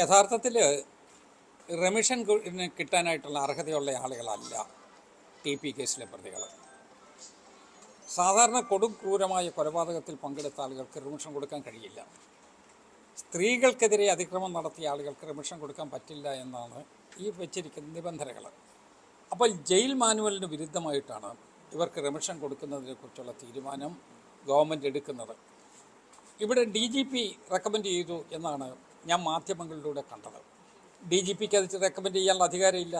യഥാർത്ഥത്തിൽ റെമിഷൻ കിട്ടാനായിട്ടുള്ള അർഹതയുള്ള ആളുകളല്ല ടി പി കേസിലെ പ്രതികൾ സാധാരണ കൊടും ക്രൂരമായ കൊലപാതകത്തിൽ പങ്കെടുത്ത ആളുകൾക്ക് റിമിഷൻ കൊടുക്കാൻ കഴിയില്ല. സ്ത്രീകൾക്കെതിരെ അതിക്രമം നടത്തിയ ആളുകൾക്ക് റിമിഷൻ കൊടുക്കാൻ പറ്റില്ല എന്നാണ് ഈ വെച്ചിരിക്കുന്ന നിബന്ധനകൾ അപ്പോൾ ജയിൽ മാനുവലിന് വിരുദ്ധമായിട്ടാണ് ഇവർക്ക് റിമിഷൻ കൊടുക്കുന്നതിനെക്കുറിച്ചുള്ള തീരുമാനം ഗവൺമെന്റ് എടുക്കുന്നത്. ഇവിടെ ഡി ജി പി റെക്കമെൻഡ് ചെയ്തു എന്നാണ് ഞാൻ മാധ്യമങ്ങളിലൂടെ കണ്ടത്. ഡി ജി പിക്ക് അത് റെക്കമെൻഡ് ചെയ്യാനുള്ള അധികാരമില്ല.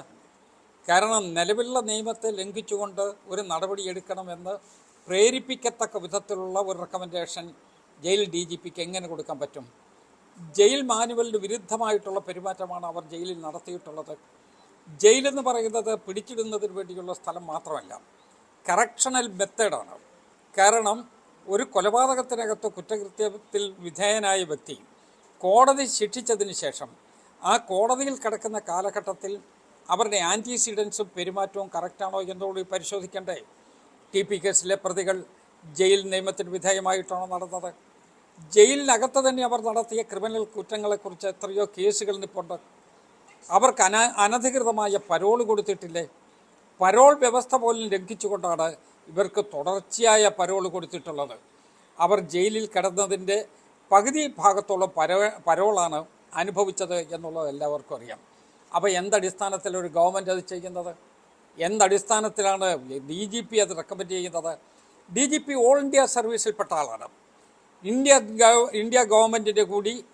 കാരണം നിലവിലുള്ള നിയമത്തെ ലംഘിച്ചുകൊണ്ട് ഒരു നടപടി എടുക്കണമെന്ന് പ്രേരിപ്പിക്കത്തക്ക വിധത്തിലുള്ള ഒരു റെക്കമെൻഡേഷൻ ജയിൽ ഡി ജി പിക്ക് എങ്ങനെ കൊടുക്കാൻ പറ്റും? ജയിൽ മാനുവലിന് വിരുദ്ധമായിട്ടുള്ള പെരുമാറ്റമാണ് അവർ ജയിലിൽ നടത്തിയിട്ടുള്ളത്. ജയിലെന്ന് പറയുന്നത് പിടിച്ചിടുന്നതിന് വേണ്ടിയുള്ള സ്ഥലം മാത്രമല്ല കറക്ഷണൽ മെത്തേഡാണ് കാരണം ഒരു കൊലപാതകത്തിനകത്ത് കുറ്റകൃത്യത്തിൽ വിധേയനായ വ്യക്തി കോടതി ശിക്ഷിച്ചതിന് ശേഷം ആ കോടതിയിൽ കിടക്കുന്ന കാലഘട്ടത്തിൽ അവരുടെ ആന്റിസിഡൻസും പെരുമാറ്റവും കറക്റ്റാണോ എന്നുകൂടി പരിശോധിക്കണ്ടേ? ടി പി കേസിലെ പ്രതികൾ ജയിൽ നിയമത്തിന് വിധേയമായിട്ടാണോ നടന്നത്? ജയിലിനകത്ത് തന്നെ അവർ നടത്തിയ ക്രിമിനൽ കുറ്റങ്ങളെക്കുറിച്ച് എത്രയോ കേസുകൾ നിപ്പുണ്ട്. അവർക്ക് അന അനധികൃതമായ പരോൾ കൊടുത്തിട്ടില്ലേ? പരോൾ വ്യവസ്ഥ പോലും ലംഘിച്ചുകൊണ്ടാണ് ഇവർക്ക് തുടർച്ചയായ പരോൾ കൊടുത്തിട്ടുള്ളത്. അവർ ജയിലിൽ കിടന്നതിന്റെ പകുതി ഭാഗത്തോളം പരോ പരോളാണ് അനുഭവിച്ചത് എന്നുള്ളത് എല്ലാവർക്കും അറിയാം. അപ്പോൾ എന്തടിസ്ഥാനത്തിൽ ഒരു ഗവൺമെന്റ് അത് ചെയ്യുന്നത്? എന്തടിസ്ഥാനത്തിലാണ് ഡി ജി പി അത് റെക്കമെൻഡ് ചെയ്യുന്നത്? D G P all India സർവീസിൽപ്പെട്ട ആളാണ്. ഇന്ത്യ ഗവ- ഇന്ത്യ ഗവൺമെന്റിന്റെ കൂടി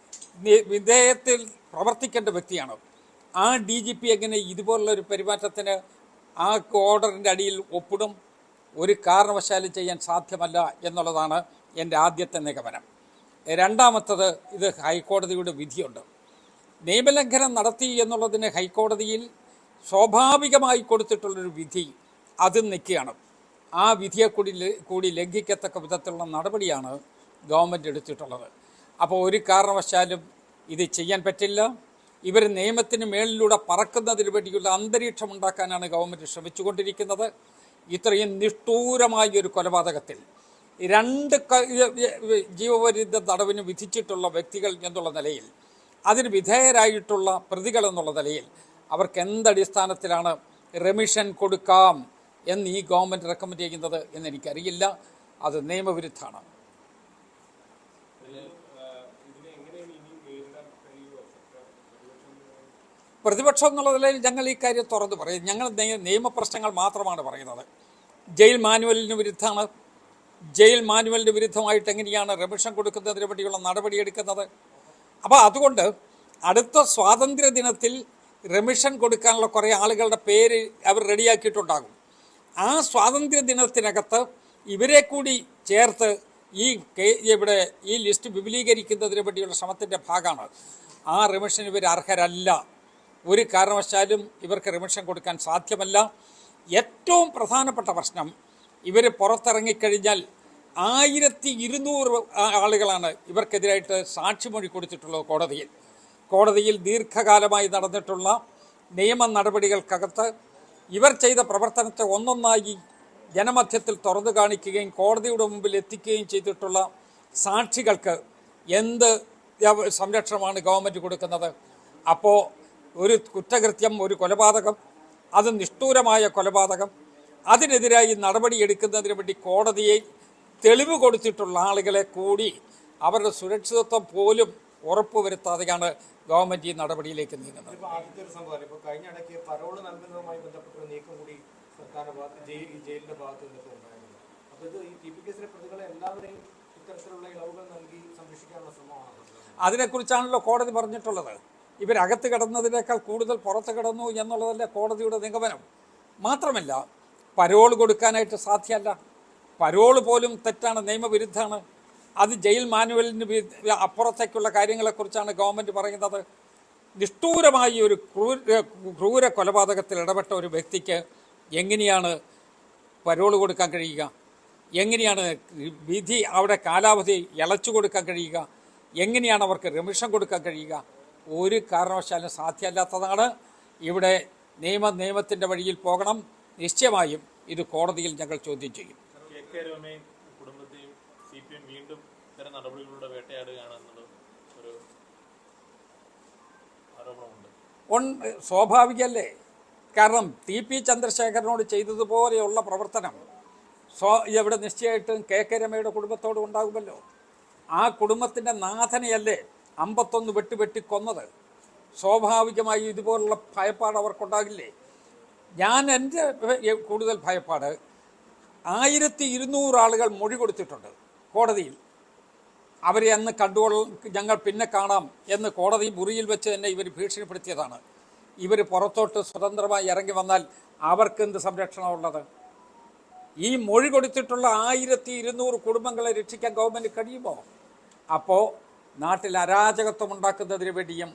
വിധേയത്തിൽ പ്രവർത്തിക്കേണ്ട വ്യക്തിയാണ്. ആ ഡി ജി പി എങ്ങനെ ഇതുപോലുള്ളൊരു പെരുമാറ്റത്തിന് ആ ഓർഡറിന്റെ അടിയിൽ ഒപ്പിടും? ഒരു കാരണവശാലും ചെയ്യാൻ സാധ്യമല്ല എന്നുള്ളതാണ് എന്റെ ആദ്യത്തെ നിഗമനം. രണ്ടാമത്തത് ഇത് ഹൈക്കോടതിയുടെ വിധിയുണ്ട്. നിയമലംഘനം നടത്തി എന്നുള്ളതിന് ഹൈക്കോടതിയിൽ സ്വാഭാവികമായി കൊടുത്തിട്ടുള്ളൊരു വിധി അത് നിൽക്കുകയാണ്. ആ വിധിയെ കൂടി കൂടി ലംഘിക്കത്തക്ക വിധത്തിലുള്ള നടപടിയാണ് ഗവൺമെന്റ് എടുത്തിട്ടുള്ളത്. അപ്പോൾ ഒരു കാരണവശാലും ഇത് ചെയ്യാൻ പറ്റില്ല. ഇവർ നിയമത്തിന് മേളിലൂടെ പറക്കുന്നതിന് വേണ്ടിയുള്ള അന്തരീക്ഷം ഉണ്ടാക്കാനാണ് ഗവൺമെന്റ് ശ്രമിച്ചുകൊണ്ടിരിക്കുന്നത്. ഇത്രയും നിഷ്ഠൂരമായ ഒരു കൊലപാതകത്തിൽ രണ്ട് ജീവപര്യന്ത തടവിന് വിധിച്ചിട്ടുള്ള വ്യക്തികൾ എന്നുള്ള നിലയിൽ അതിന് വിധേയരായിട്ടുള്ള പ്രതികൾ എന്നുള്ള നിലയിൽ അവർക്ക് എന്തടിസ്ഥാനത്തിലാണ് റെമിഷൻ കൊടുക്കാം എന്ന് ഈ ഗവൺമെന്റ് റെക്കമെൻഡ് ചെയ്യുന്നത് എന്ന് എനിക്കറിയില്ല അത് നിയമവിരുദ്ധമാണ്. പ്രതിപക്ഷം എന്നുള്ള നിലയിൽ ഞങ്ങൾ ഈ കാര്യം തുറന്നു പറയും. ഞങ്ങൾ നിയ- നിയമപ്രശ്നങ്ങൾ മാത്രമാണ് പറയുന്നത്. ജയിൽ മാനുവലിന് വിരുദ്ധമാണ്. ജയിൽ മാനുവലിന് വിരുദ്ധമായിട്ട് എങ്ങനെയാണ് റെമിഷൻ കൊടുക്കുന്നതിന് വേണ്ടിയുള്ള നടപടിയെടുക്കുന്നത് അപ്പോൾ അതുകൊണ്ട് അടുത്ത സ്വാതന്ത്ര്യ ദിനത്തിൽ റെമിഷൻ കൊടുക്കാനുള്ള കുറേ ആളുകളുടെ പേര് അവർ റെഡിയാക്കിയിട്ടുണ്ടാകും ആ സ്വാതന്ത്ര്യ ദിനത്തിനകത്ത് ഇവരെ കൂടി ചേർത്ത് ഈ ഇവിടെ ഈ ലിസ്റ്റ് വിപുലീകരിക്കുന്നതിന് വേണ്ടിയുള്ള ശ്രമത്തിന്റെ ഭാഗമാണ്. ആ റെമിഷൻ ഇവർ അർഹരല്ല. ഒരു കാരണവശാലും ഇവർക്ക് റിമിഷൻ കൊടുക്കാൻ സാധ്യമല്ല. ഏറ്റവും പ്രധാനപ്പെട്ട പ്രശ്നം ഇവർ പുറത്തിറങ്ങിക്കഴിഞ്ഞാൽ ആയിരത്തി ഇരുന്നൂറ് ആളുകളാണ് ഇവർക്കെതിരായിട്ട് സാക്ഷിമൊഴി കൊടുത്തിട്ടുള്ളത് കോടതിയിൽ. കോടതിയിൽ ദീർഘകാലമായി നടന്നിട്ടുള്ള നിയമ നടപടികൾക്കകത്ത് ഇവർ ചെയ്ത പ്രവർത്തനത്തെ ഒന്നൊന്നായി ജനമധ്യത്തിൽ തുറന്നു കാണിക്കുകയും കോടതിയുടെ മുമ്പിൽ എത്തിക്കുകയും ചെയ്തിട്ടുള്ള സാക്ഷികൾക്ക് എന്ത് സംരക്ഷണമാണ് ഗവൺമെന്റ് കൊടുക്കുന്നത്? അപ്പോൾ ഒരു കുറ്റകൃത്യം ഒരു കൊലപാതകം അത് നിഷ്ഠൂരമായ കൊലപാതകം അതിനെതിരായി നടപടിയെടുക്കുന്നതിന് വേണ്ടി കോടതിയെ തെളിവ് കൊടുത്തിട്ടുള്ള ആളുകളെ കൂടി അവരുടെ സുരക്ഷിതത്വം പോലും ഉറപ്പുവരുത്താതെയാണ് ഗവൺമെന്റ് ഈ നടപടിയിലേക്ക് നീങ്ങുന്നത്. അതിനെക്കുറിച്ചാണല്ലോ കോടതി പറഞ്ഞിട്ടുള്ളത്. ഇവരകത്ത് കിടന്നതിനേക്കാൾ കൂടുതൽ പുറത്ത് കിടന്നു എന്നുള്ളതല്ലേ കോടതിയുടെ നിഗമനം. മാത്രമല്ല പരോൾ കൊടുക്കാനായിട്ട് സാധ്യമല്ല. പരോൾ പോലും തെറ്റാണ് നിയമവിരുദ്ധമാണ്. അത് ജയിൽ മാനുവലിന് അപ്പുറത്തേക്കുള്ള കാര്യങ്ങളെക്കുറിച്ചാണ് ഗവൺമെന്റ് പറയുന്നത്. നിഷ്ഠൂരമായി ഒരു ക്രൂര ക്രൂര കൊലപാതകത്തിൽ ഇടപെട്ട ഒരു വ്യക്തിക്ക് എങ്ങനെയാണ് പരോൾ കൊടുക്കാൻ കഴിയുക? എങ്ങനെയാണ് വിധി അവിടെ കാലാവധി ഇളച്ചു കൊടുക്കാൻ കഴിയുക? എങ്ങനെയാണ് അവർക്ക് റിമിഷൻ കൊടുക്കാൻ കഴിയുക? ഒരു കാരണവശാലും സാധ്യമല്ലാത്തതാണ്. ഇവിടെ നിയമ നിയമത്തിന്റെ വഴിയിൽ പോകണം. നിശ്ചയമായും ഇത് കോടതിയിൽ ഞങ്ങൾ ചോദ്യം ചെയ്യും. സ്വാഭാവികല്ലേ കെ രമയും കുടുംബത്തെയും സി പി എം വീണ്ടും ഇത്തരം നടപടികളിലൂടെ വേട്ടയാടുകയാണെന്നുള്ളത് ഒരു ഉണ്ട് സ്വാഭാവികമല്ലേ കാരണം ടി പി ചന്ദ്രശേഖരനോട് ചെയ്തതുപോലെയുള്ള പ്രവർത്തനം സ്വ ഇവിടെ നിശ്ചയമായിട്ടും കെ കെ രമയുടെ കുടുംബത്തോട് ഉണ്ടാകുമല്ലോ. ആ കുടുംബത്തിന്റെ നാഥനെയല്ലേ അമ്പത്തൊന്ന് വെട്ടി വെട്ടി കൊന്നത്? സ്വാഭാവികമായി ഇതുപോലുള്ള ഭയപ്പാട് അവർക്കുണ്ടാകില്ലേ? ഞാൻ എന്റെ കൂടുതൽ ഭയപ്പാട് ആയിരത്തി ഇരുന്നൂറ് ആളുകൾ മൊഴി കൊടുത്തിട്ടുണ്ട് കോടതിയിൽ. അവരെ അന്ന് കണ്ടുകൊള്ള ഞങ്ങൾ പിന്നെ കാണാം എന്ന് കോടതി മുറിയിൽ വെച്ച് തന്നെ ഇവർ ഭീഷണിപ്പെടുത്തിയതാണ്. ഇവർ പുറത്തോട്ട് സ്വതന്ത്രമായി ഇറങ്ങി വന്നാൽ അവർക്ക് എന്ത് സംരക്ഷണമുള്ളത് ഈ മൊഴി കൊടുത്തിട്ടുള്ള ആയിരത്തി ഇരുന്നൂറ് കുടുംബങ്ങളെ രക്ഷിക്കാൻ ഗവൺമെന്റ് കഴിയുമോ? അപ്പോൾ നാട്ടിൽ അരാജകത്വം ഉണ്ടാക്കുന്നതിന് വേണ്ടിയും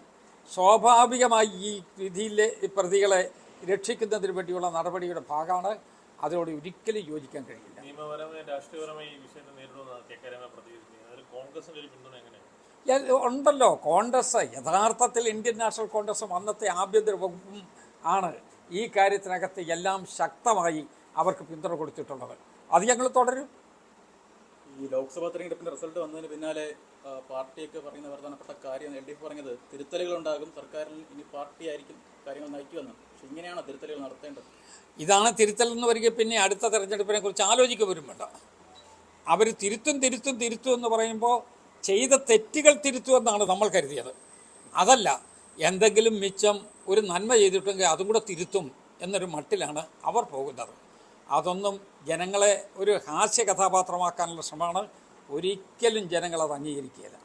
സ്വാഭാവികമായി ഈ വിധിയിലെ പ്രതികളെ രക്ഷിക്കുന്നതിന് വേണ്ടിയുള്ള നടപടിയുടെ ഭാഗമാണ്. അതിനോട് ഒരിക്കലും യോജിക്കാൻ കഴിയില്ല. നിയമപരമായി രാഷ്ട്രീയപരമായി ഈ വിഷയത്തെ പ്രതികരിക്കുന്നത് അതിൽ കോൺഗ്രസിന്റെ ഒരു പിന്തുണ എങ്ങനെയാണ്? ഉണ്ടല്ലോ കോൺഗ്രസ് യഥാർത്ഥത്തിൽ ഇന്ത്യൻ നാഷണൽ കോൺഗ്രസും അന്നത്തെ ആഭ്യന്തര വകുപ്പും ആണ് ഈ കാര്യത്തിനകത്ത് എല്ലാം ശക്തമായി അവർക്ക് പിന്തുണ കൊടുത്തിട്ടുള്ളത്. അത് ഞങ്ങൾ തുടരും. ഈ ലോക്സഭാ തെരഞ്ഞെടുപ്പിന്റെ റിസൾട്ട് വന്നതിന് പിന്നാലെ പാർട്ടിയൊക്കെ പറയുന്ന പ്രധാനപ്പെട്ട കാര്യം എൽ ഡി എഫ് പറഞ്ഞത് തിരുത്തലുകൾ ഉണ്ടാകും സർക്കാരിൽ ഇനി പാർട്ടി ആയിരിക്കും കാര്യങ്ങൾ നയിക്കുമെന്ന് പക്ഷെ ഇങ്ങനെയാണോ തിരുത്തലുകൾ നടത്തേണ്ടത്? ഇതാണ് തിരുത്തൽ എന്ന് വരിക പിന്നെ അടുത്ത തെരഞ്ഞെടുപ്പിനെ കുറിച്ച് ആലോചിക്കുക വരും വേണ്ട. അവർ തിരുത്തും തിരുത്തും തിരുത്തും എന്ന് പറയുമ്പോൾ ചെയ്ത തെറ്റുകൾ തിരുത്തുമെന്നാണ് നമ്മൾ കരുതിയത്. അതല്ല എന്തെങ്കിലും മിച്ചം ഒരു നന്മ ചെയ്തിട്ടെങ്കിൽ അതും കൂടെ തിരുത്തും എന്നൊരു മട്ടിലാണ് അവർ പോകുന്നത്. അതൊന്നും ജനങ്ങളെ ഒരു ഹാസ്യ കഥാപാത്രമാക്കാനുള്ള ശ്രമമാണ്. ഒരിക്കലും ജനങ്ങൾ അത് അംഗീകരിക്കുകയില്ല.